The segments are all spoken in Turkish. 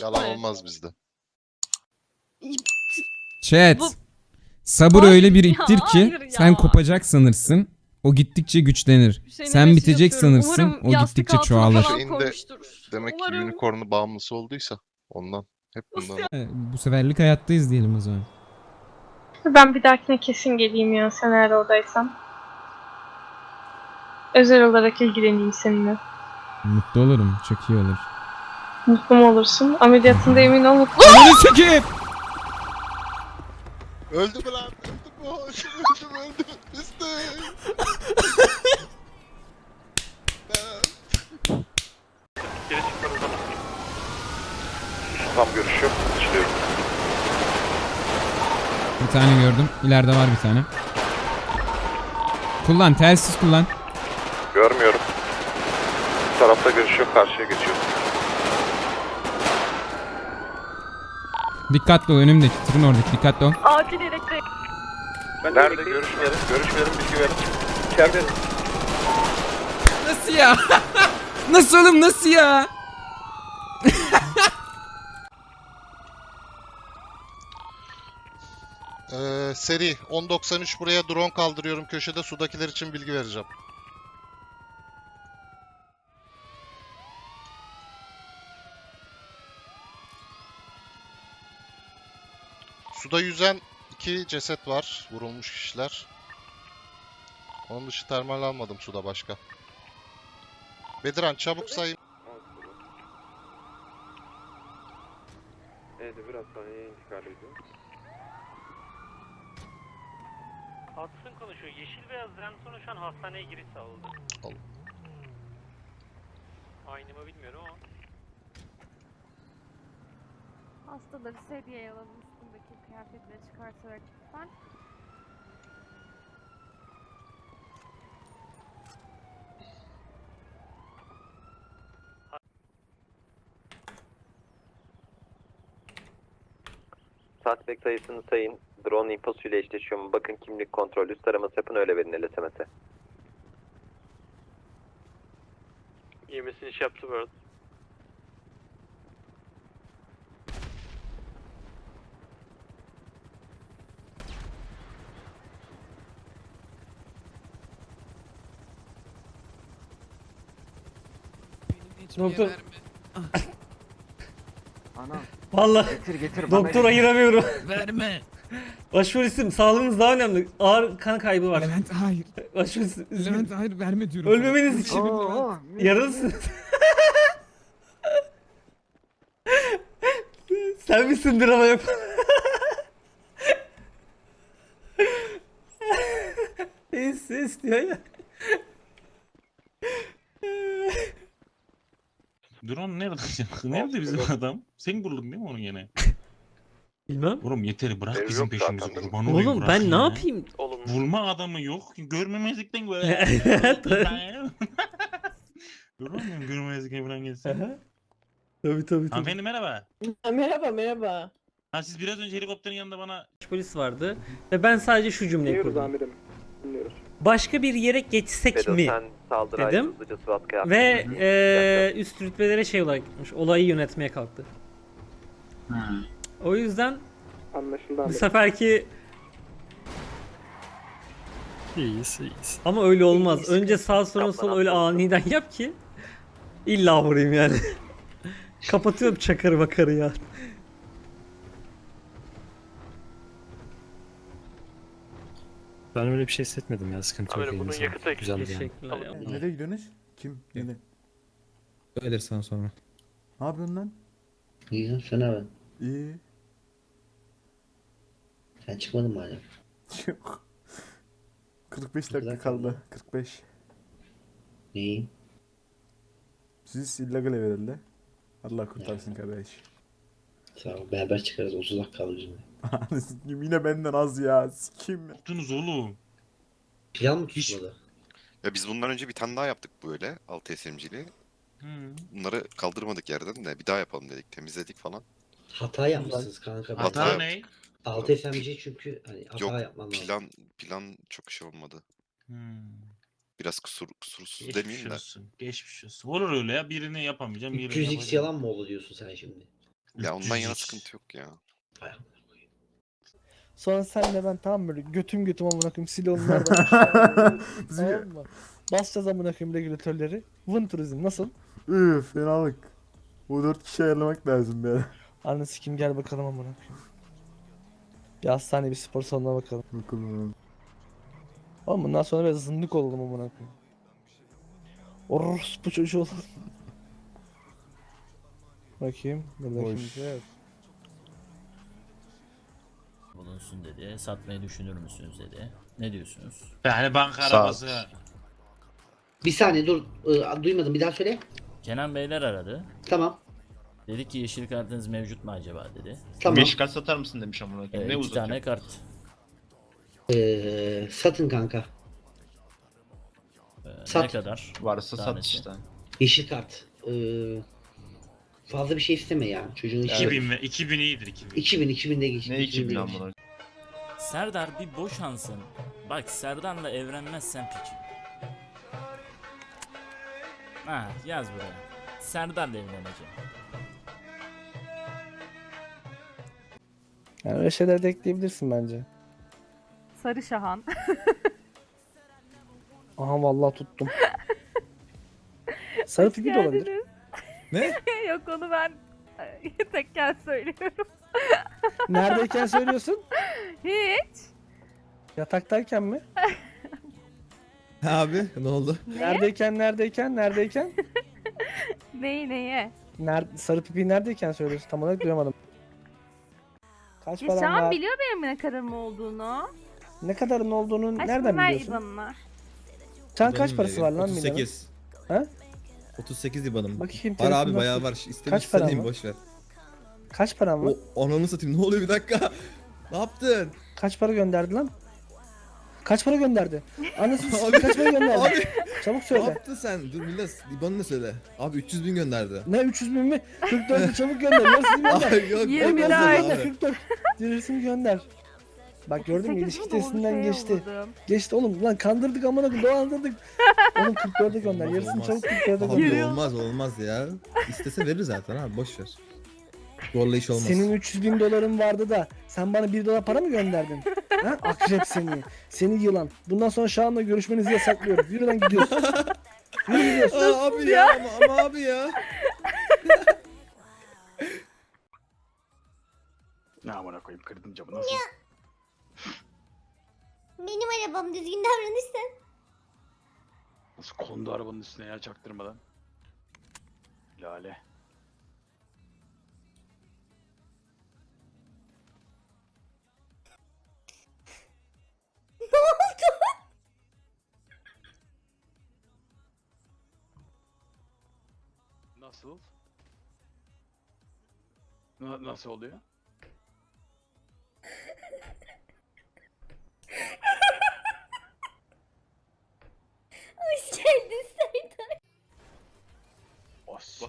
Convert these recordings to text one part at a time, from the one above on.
Yalan olmaz bizde. Chat. Bu- Sabır öyle bir ya, ittir ki hayır ya. sen kopacak sanırsın. O gittikçe güçlenir. Hüseyin'e Sen mesaj bitecek atıyorum. sanırsın. Umarım O yastık gittikçe altına çoğalır. falan de koymuştur. Demek ki Umarım. unicorn'u bağımlısı olduysa ondan. Hep bundan. E, Bu seferlik hayattayız diyelim o zaman. Ben bir dahakine kesin geleyim ya sen eğer oradaysan. Özel olarak ilgileneyim seninle. Mutlu olurum. Çok iyi olur. Mutlu mu olursun? Ameliyatında emin ol mutlu. Ananı sikeyim. Öldü mü lan? Öldü mü? öldü mü? Öldü mü? Üstü. Tam görüşü. Çıkıyorum. Bir tane gördüm. İleride var bir tane. Kullan. Telsiz kullan. Görmüyorum. Bu tarafta görüşüyor. Karşıya geçiyor. Dikkatli ol önümdeki. Tırın oradaki. Dikkatli ol. Acil elektrik. Nerede? Görüşmeyelim. Görüşmeyelim. Bilgi verin. İçeride. Nasıl ya? nasıl oğlum nasıl ya? Ee, seri 1093 buraya drone kaldırıyorum köşede sudakiler için bilgi vereceğim. Suda yüzen iki ceset var. Vurulmuş kişiler. Onun dışı termal almadım suda başka. Bediran çabuk sayın. Evet, bir hastaneye intikal ediyor. Hudson konuşuyor. Yeşil beyaz Remson'a şu an hastaneye giriş sağladı. Al. Aynı mı bilmiyorum ama. Hastaları sedyeye alalım üstündeki kıyafetleri çıkartarak lütfen. Suspect sayısını sayın. Drone infosu ile eşleşiyor mu? Bakın kimlik kontrol. Üst taraması yapın öyle verin LSMS'e. Yemesini iş yaptı bu arada. Doktor. Ana Vallahi getir getir doktor ayıramıyorum. Verme. Başvolisim sağlığınız daha önemli. Ağır kan kaybı var. Levent hayır. Başvolisim üzgünüm. Levent hayır verme diyorum. Ölmemeniz için. Oo, Yaralısınız. Sen misin drama yapan? Ses diyor ya. Drone nerede? nerede bizim adam? Sen vurdun değil mi onu gene? Bilmem. Oğlum yeter bırak Ev bizim yok zaten, peşimizi değil mi? kurban olayım Oğlum bırak ben ne ya. yapayım? Oğlum Vurma adamı yok. Görmemezlikten böyle. Duramıyorum görmemezlikten falan gelsin. Aha. tabii tabii tabii. Hanımefendi merhaba. Merhaba merhaba. Ha siz biraz önce helikopterin yanında bana Polis vardı ve ben sadece şu cümleyi kurdum. amirim. Başka bir yere geçsek Bedo mi? dedim. Ve eee üst rütbelere şey olarak gitmiş. Olayı yönetmeye kalktı. O yüzden Anlaşıldı bu seferki iyiyiz iyiyiz. ama öyle olmaz. Önce sağ sonra sol öyle aniden yap ki illa vurayım yani. Kapatıyorum çakarı bakarı ya. Ben öyle bir şey hissetmedim ya sıkıntı Amirim, yok. bunun elinizde. yakıtı Güzeldi yani. Teşekkürler ya. Nereye gidiyorsunuz? Kim? Nereye? Öyledir sana sonra. Ne yapıyorsun lan? İyi sen abi. İyi. Sen çıkmadın mı hala? Yok. 45 kadar dakika kaldı? kaldı. 45. İyi. Siz illegal verildi. Allah kurtarsın kardeş. Sağ ol. Beraber çıkarız. 30 dakika bizim. Anasını sikeyim, Yine benden az ya. Sikeyim ya. tuttunuz oğlum. Plan mı Hiç- tutmadı? Ya biz bundan önce bir tane daha yaptık böyle 6 SMG'li. Hı. Bunları kaldırmadık yerden de bir daha yapalım dedik. Temizledik falan. Hata yapmışsınız kanka. Hata- Hata ne? 6 FMC çünkü hani hata Yok, yapman lazım. Plan plan çok şey olmadı. Hı. Biraz kusur kusursuz Geçmiş demeyeyim de. olsun. Geçmiş olsun. Olur öyle ya. Birini yapamayacağım. Birini 300x yapacağım. yalan mı oldu diyorsun sen şimdi? Ya ondan yana sıkıntı yok ya. Sonra senle ben tamam böyle götüm götüm amına koyayım silonlardan aşağı Bizim tamam mı? Basacağız amına koyayım regülatörleri. Vın turizm nasıl? Üf fenalık. Bu dört kişi ayarlamak lazım bir ara. Anne sikim gel bakalım amına koyayım. Bir hastane bir spor salonuna bakalım. Bakalım. Oğlum bundan sonra biraz zındık olalım amına koyayım. Orospu çocuğu olalım. Bakayım. Burada Boş. kimse yok. Bulunsun dedi. Satmayı düşünür müsünüz dedi. Ne diyorsunuz? Yani banka Sağ ol. arabası. Bir saniye dur. Ee, duymadım. Bir daha söyle. Kenan Beyler aradı. Tamam. Dedi ki yeşil kartınız mevcut mu acaba dedi. Tamam. kart satar mısın demiş amına Ee, iki tane kart. Ee, satın kanka. Ee, ne Sat. kadar? Varsa sat işte. Yeşil kart. Ee, fazla bir şey isteme ya. Çocuğun işi. ve 2000 iyidir 2000. 2000 2000'de geç. Ne 2000 lan bunu? Serdar bir boşansın. Bak Serdar'la evlenmezsen piçim. Ha yaz buraya. Serdar'la evleneceğim. Yani öyle şeyler de ekleyebilirsin bence. Sarı Şahan. Aha vallahi tuttum. Sarı pipi de olabilir. Geldiniz. Ne? Yok onu ben tekken söylüyorum. Neredeyken söylüyorsun? Hiç. Yataktayken mi? Abi ne oldu? Neredeyken neredeyken neredeyken? Neyi neye? Ner sarı pipi neredeyken söylüyorsun? Tam olarak duyamadım. Kaç Şahan var? biliyor benim ne kadarım olduğunu. Ne kadarın olduğunu Aşkım nereden ver biliyorsun? IBAN'ını. Sen kaç parası var lan Milan'ın? 38. Ha? 38 ibanım. Bakayım Var abi telefonuna bayağı var. İstemiş Kaç var? boş ver. Kaç paran var? O ananı satayım ne oluyor bir dakika. Ne yaptın? Kaç para gönderdi lan? Kaç para gönderdi? Anasını Abi- kaç para gönderdi? Abi Çabuk ne söyle. yaptın sen? Dur millet İban'ını söyle. Abi 300 bin gönderdi. Ne 300 bin mi? 44'ü çabuk gönder. Yarısını gönder. Ay yok Yirmi lira olmaz aynı. abi. 44. Yarısını gönder. Bak gördün mü 38 ilişki mi? Doğru testinden şey geçti. yolladım. Geçti oğlum lan kandırdık amına koyayım dolandırdık. Oğlum 44'e gönder. Olmaz, Yarısını olmaz. çabuk 44'e gönder. Abi olmaz olmaz ya. İstese verir zaten abi boş ver. Zorla iş olmaz. Senin 300 bin doların vardı da sen bana 1 dolar para mı gönderdin? ha? Akrep seni. Seni yılan. Bundan sonra Şahan'la görüşmenizi yasaklıyorum. Yürü lan gidiyorsun. Yürü gidiyorsun. Aa, abi ya, ama, ama abi ya. Ne amına koyayım kırdım camı nasıl? Benim arabam düzgün davranırsan. Nasıl kondu arabanın üstüne ya çaktırmadan? Lale. Nasıl? Na- nasıl oluyor?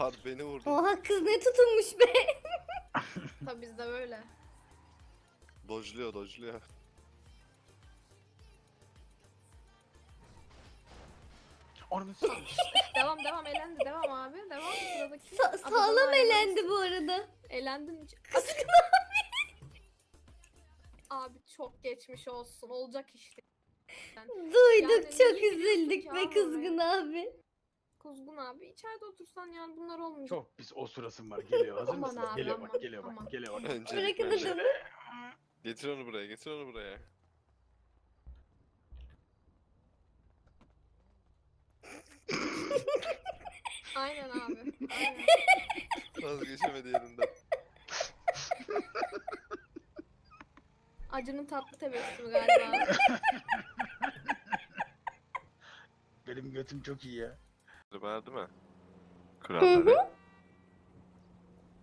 Bahar beni vurdu. Oha kız ne tutulmuş be. Tabii bizde böyle. Dojluyor dojluyor. Onu Devam devam elendi devam abi devam sıradaki. sağlam elendi bu arada. Elendim. abi çok geçmiş olsun olacak işte. Duyduk çok üzüldük ve kızgın abi. Kuzgun abi içeride otursan yani bunlar olmayacak. Çok pis o sırasın var geliyor hazır Aman mısın? abi, Geliyor aman, bak geliyor bak geliyor bak. Öncelikle Bırakın adamı. Getir onu buraya getir onu buraya. Aynen abi. Aynen. Vazgeçemedi yerinden. Acının tatlı tebessümü galiba. Benim götüm çok iyi ya. Verdi mi? Kuralları.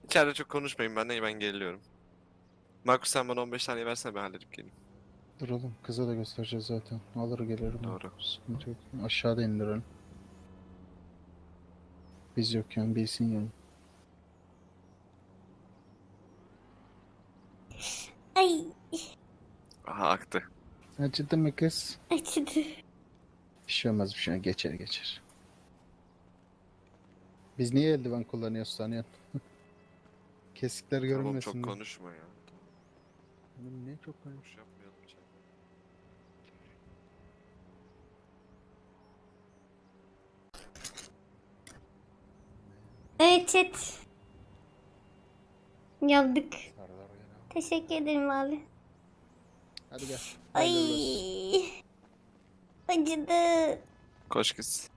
İçeride çok konuşmayın ben de ben geliyorum. Markus sen bana 15 saniye versene ben halledip geleyim. Dur oğlum kıza da göstereceğiz zaten. Alır gelirim. Doğru. Sıkıntı yok. Aşağıda indirin. Biz yokken bilsin yani. Ay Aha aktı. Acıdı mı kız? acıdı. Bir şey olmaz bir şey geçer geçer. Biz niye eldiven kullanıyoruz sanıyorsun? Kesikler Tamam görünmesin. çok diye. konuşma ya. Oğlum Ne çok konuş. Boş yapmayalım içeride. Evet chat. Yaptık. Teşekkür ederim abi. Hadi gel. Ay. Acıdı. Koş gitsin.